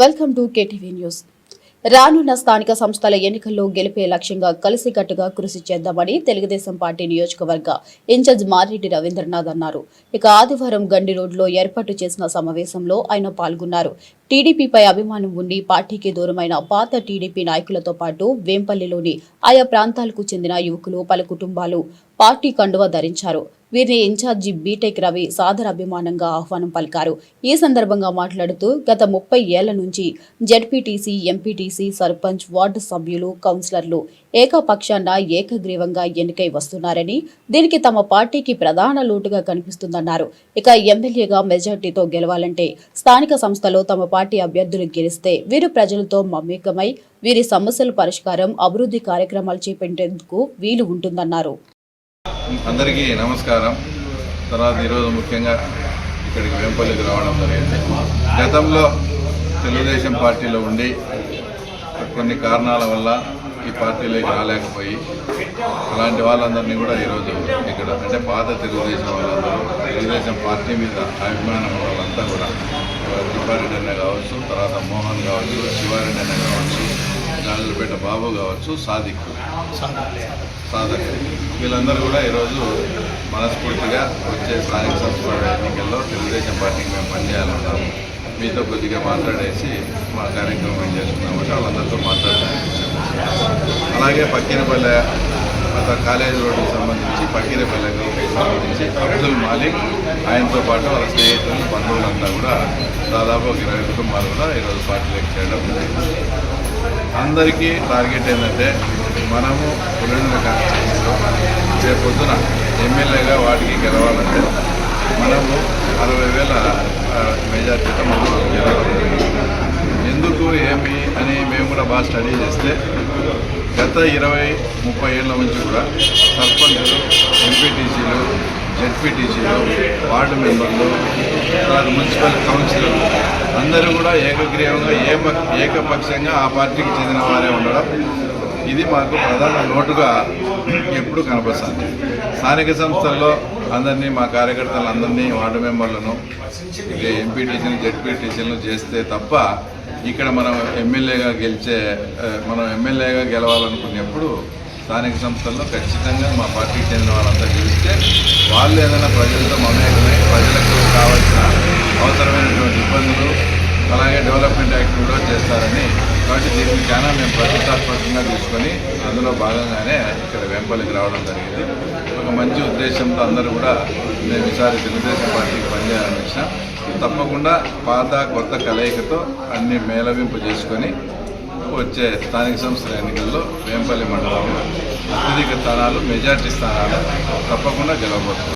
Welcome to KTV news. రానున్న స్థానిక సంస్థల ఎన్నికల్లో గెలిపే లక్ష్యంగా కలిసికట్టుగా కృషి చేద్దామని తెలుగుదేశం పార్టీ నియోజకవర్గ ఇన్ఛార్జ్ మారెడ్డి రవీంద్రనాథ్ అన్నారు. ఇక ఆదివారం గండి రోడ్లో ఏర్పాటు చేసిన సమావేశంలో ఆయన పాల్గొన్నారు. టీడీపీపై అభిమానం ఉండి పార్టీకి దూరమైన పాత టీడీపీ నాయకులతో పాటు వేంపల్లిలోని ఆయా ప్రాంతాలకు చెందిన యువకులు పలు కుటుంబాలు పార్టీ కండువా ధరించారు. వీరిని ఇన్ఛార్జి బీటెక్ రవి సాదర అభిమానంగా ఆహ్వానం పలికారు. ఈ సందర్భంగా మాట్లాడుతూ గత ముప్పై ఏళ్ళ నుంచి జడ్పీటీసీ ఎంపీటీసీ సర్పంచ్ వార్డు సభ్యులు కౌన్సిలర్లు ఏకపక్షాన ఏకగ్రీవంగా ఎన్నికై వస్తున్నారని దీనికి తమ పార్టీకి ప్రధాన లోటుగా కనిపిస్తుందన్నారు. ఇక ఎమ్మెల్యేగా మెజార్టీతో గెలవాలంటే స్థానిక సంస్థలో తమ పార్టీ అభ్యర్థులు గెలిస్తే వీరు ప్రజలతో మమేకమై వీరి సమస్యల పరిష్కారం అభివృద్ధి కార్యక్రమాలు చేపట్టేందుకు వీలు ఉంటుందన్నారు. అందరికీ నమస్కారం. తర్వాత ఈరోజు ముఖ్యంగా ఇక్కడికి వెంపల్లికి రావడం జరిగింది. గతంలో తెలుగుదేశం పార్టీలో ఉండి కొన్ని కారణాల వల్ల ఈ పార్టీలోకి రాలేకపోయి అలాంటి వాళ్ళందరినీ కూడా ఈరోజు ఇక్కడ అంటే పాత తెలుగుదేశం వాళ్ళందరూ తెలుగుదేశం పార్టీ మీద అభిమానం వాళ్ళంతా కూడా తిప్పారెడ్డి అన్న కావచ్చు తర్వాత మోహన్ కావచ్చు శివారెడ్డి అన్న కావచ్చు గాజులపేట బాబు కావచ్చు సాదిక్ సాధక్ వీళ్ళందరూ కూడా ఈరోజు మనస్ఫూర్తిగా వచ్చే స్థానిక సంస్థల ఎన్నికల్లో తెలుగుదేశం పార్టీకి మేము పనిచేయాలన్నాము. మీతో కొద్దిగా మాట్లాడేసి మా కార్యక్రమం ఏం చేస్తున్నామంటే వాళ్ళందరితో మాట్లాడడానికి అలాగే పక్కినపల్లె అతను కాలేజ్ రోడ్డుకి సంబంధించి పక్కినపల్లెకి సంబంధించి అబ్దుల్ మాలిక్ ఆయనతో పాటు వాళ్ళ స్నేహితులు బంధువులంతా కూడా దాదాపు ఒక ఇరవై కుటుంబాలు కూడా ఈరోజు పార్టీలోకి చేయడం జరిగింది. అందరికీ టార్గెట్ ఏంటంటే మనము పులివెందుల కాన్స్టిట్యూన్సీలో రేపు పొద్దున ఎమ్మెల్యేగా వాటికి గెలవాలంటే మనము అరవై వేల మెజార్టీతో మనం గెలవాలి. ఎందుకు ఏమి అని మేము కూడా బాగా స్టడీ చేస్తే గత ఇరవై ముప్పై ఏళ్ళ నుంచి కూడా సర్పంచులు ఎంపీటీసీలు జెడ్పీటీసీలు వార్డు మెంబర్లు తర్వాత మున్సిపల్ కౌన్సిలర్లు అందరూ కూడా ఏకగ్రీవంగా ఏక ఏకపక్షంగా ఆ పార్టీకి చెందిన వారే ఉండడం ఇది మాకు ప్రధాన లోటుగా ఎప్పుడు కనపడుతుంది. స్థానిక సంస్థల్లో అందరినీ మా కార్యకర్తలు అందరినీ వార్డు మెంబర్లను ఎంపీటీసీలు జెడ్పీటీసీలను చేస్తే తప్ప ఇక్కడ మనం ఎమ్మెల్యేగా గెలిచే మనం ఎమ్మెల్యేగా గెలవాలనుకునేప్పుడు స్థానిక సంస్థల్లో ఖచ్చితంగా మా పార్టీకి చెందిన వాళ్ళంతా గెలిస్తే వాళ్ళు ఏదైనా ప్రజలతో మమేకమై ప్రజలకు కావాల్సిన అవసరమైనటువంటి ఇబ్బందులు అలాగే డెవలప్మెంట్ యాక్ట్ కూడా చేస్తారని కాబట్టి దీన్ని చాలా మేము ప్రతిష్టాత్మకంగా తీసుకొని అందులో భాగంగానే ఇక్కడ వెంపల్లికి రావడం జరిగింది. ఒక మంచి ఉద్దేశంతో అందరూ కూడా మేము ఈసారి తెలుగుదేశం పార్టీకి పనిచేయాలని ఇచ్చిన తప్పకుండా పాత కొత్త కలయికతో అన్ని మేళవింపు చేసుకొని వచ్చే స్థానిక సంస్థల ఎన్నికల్లో వేంపల్లి మండలంలో అత్యధిక స్థానాలు మెజార్టీ స్థానాలు తప్పకుండా గెలవబోతుంది